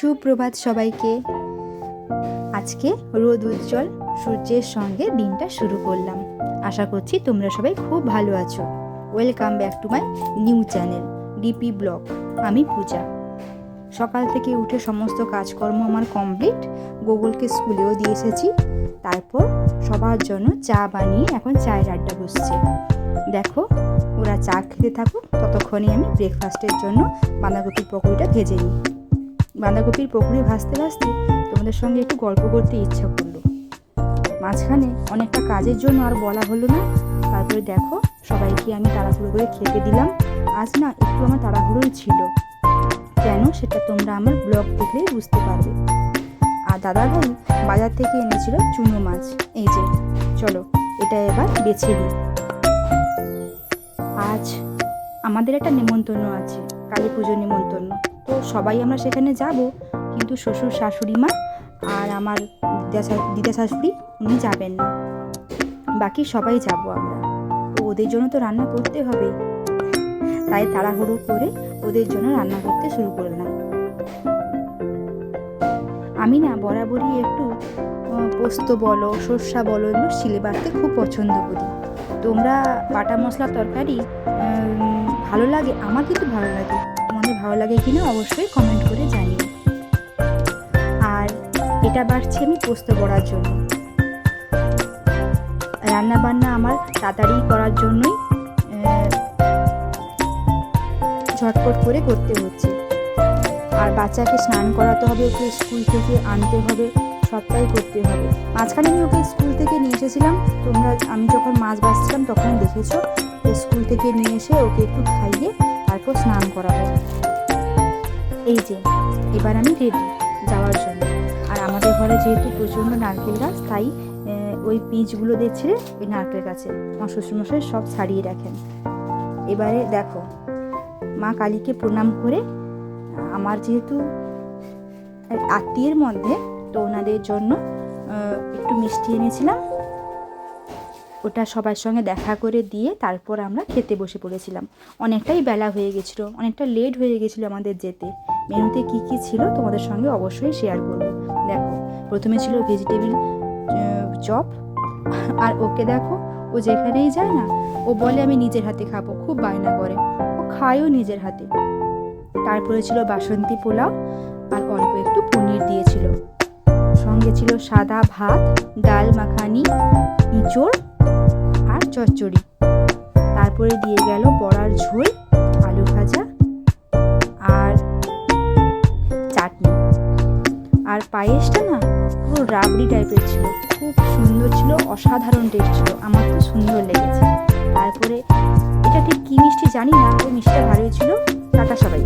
সুপ্রভাত সবাইকে। আজকে রোদ উজ্জ্বল, সূর্যের সঙ্গে দিনটা শুরু করলাম। আশা করছি তোমরা সবাই খুব ভালো আছো। Welcome back to my new channel DP blog আমি পূজা। সকাল থেকে উঠে সমস্ত কাজকর্ম আমার কমপ্লিট গুগলকে স্কুলেও দিয়ে এসেছি। তারপর সবার জন্য চা বানিয়ে এখন চায়ের আড্ডা বসছে। দেখো, ওরা চা খেতে থাকুক, ততক্ষণে আমি ব্রেকফাস্টের জন্য বাঁধাকপির পকোড়িটা ভেজে নিই। বাঁধাকপির পকোড়ি ভাজতে ভাজতে তোমাদের সঙ্গে একটু গল্প করতে ইচ্ছা করল। মাঝখানে অনেকটা কাজের জন্য আর বলা হলো না। তারপরে দেখো, সবাইকে আমি তাড়াহুড়ো করে খেতে দিলাম। আজ না একটু আমার তাড়াহুড়োই ছিল। কেন সেটা তোমরা আমার ব্লগ দেখলেই বুঝতে পারবে। আর দাদা ভাই বাজার থেকে এনেছিল চুনো মাছ। এই যে, চলো, এটা এবার বেছে নিই। আজ আমাদের একটা নেমন্তন্ন আছে, কালী পুজোর নেমন্তন্ন। তো সবাই আমরা সেখানে যাব, কিন্তু শ্বশুর, শাশুড়ি মা আর আমার দিদা শাশুড়ি উনি যাবেন না। বাকি সবাই যাব আমরা। তো ওদের জন্য তো রান্না করতে হবে। তাই তাড়াহুড়ো করে ওদের জন্য রান্না করতে শুরু করলাম। আমি না বরাবরই একটু পোস্ত বলো, সর্ষা বলো, এগুলো শিলে বাটতে খুব পছন্দ করি। তোমরা বাটা মশলা তরকারি ভালো লাগে? আমার কিন্তু ভালো লাগে। তোমাদের ভালো লাগে কিনা অবশ্যই কমেন্ট করে জানিও। আর এটা বাড়ছি আমি পোস্ত করার জন্য। রান্না বান্না আমার তাড়াতাড়ি করার জন্যই ঝটপট করে করতে হচ্ছে। আর বাচ্চাকে স্নান করাতে হবে, ওকে স্কুল থেকে আনতে হবে, সবটাই করতে হবে। মাঝখানে আমি ওকে স্কুল থেকে নিয়ে এসেছিলাম, তোমরা, আমি যখন মাছ বাঁচছিলাম তখন দেখেছ স্কুল থেকে নিয়ে এসে ওকে একটু খাইয়ে তারপর স্নান করাবো। এই যে, এবার আমি রেডি যাওয়ার জন্য। আর আমাদের ঘরে যেহেতু প্রচণ্ড নারকেল গাছ, তাই ওই বীজগুলো দেখছিলে ওই নারকেল গাছে। আমার শ্বশুরমশাই সব ছাড়িয়ে রাখেন। এবারে দেখো, মা কালীকে প্রণাম করে, আমার যেহেতু আত্মীয়ের মধ্যে, তো ওনাদের জন্য একটু মিষ্টি এনেছিলাম। ওটা সবার সঙ্গে দেখা করে দিয়ে তারপর আমরা খেতে বসে পড়েছিলাম। অনেকটাই বেলা হয়ে গেছিল, অনেকটা লেট হয়ে গেছিল আমাদের যেতে। মেনুতে কি কি ছিল তোমাদের সঙ্গে অবশ্যই শেয়ার করব। দেখো, প্রথমে ছিল ভেজিটেবিল চপ, আর ওকে দেখো, ও যেখানেই যায় না, ও বলে আমি নিজের হাতে খাব, খুব বায়না করে। ও খায়ও নিজের হাতে। তারপরে ছিল বাসন্তী পোলাও, আর অল্প একটু পনির দিয়েছিল। সঙ্গে ছিল সাদা ভাত, ডাল মাখানি, ইঁচড় চচ্চড়ি। তারপরে দিয়ে গেল বড়ার ঝোল, আলু ভাজা আর চাটনি। আর পায়েসটা না পুরো রাবড়ি টাইপের ছিল, খুব সুন্দর ছিল, অসাধারণ টেস্ট ছিল, আমার তো সুন্দর লেগেছে। তারপরে এটা ঠিক কী মিষ্টি জানি না ওই মিষ্টিটা ভালোই ছিল, টাটা সবাই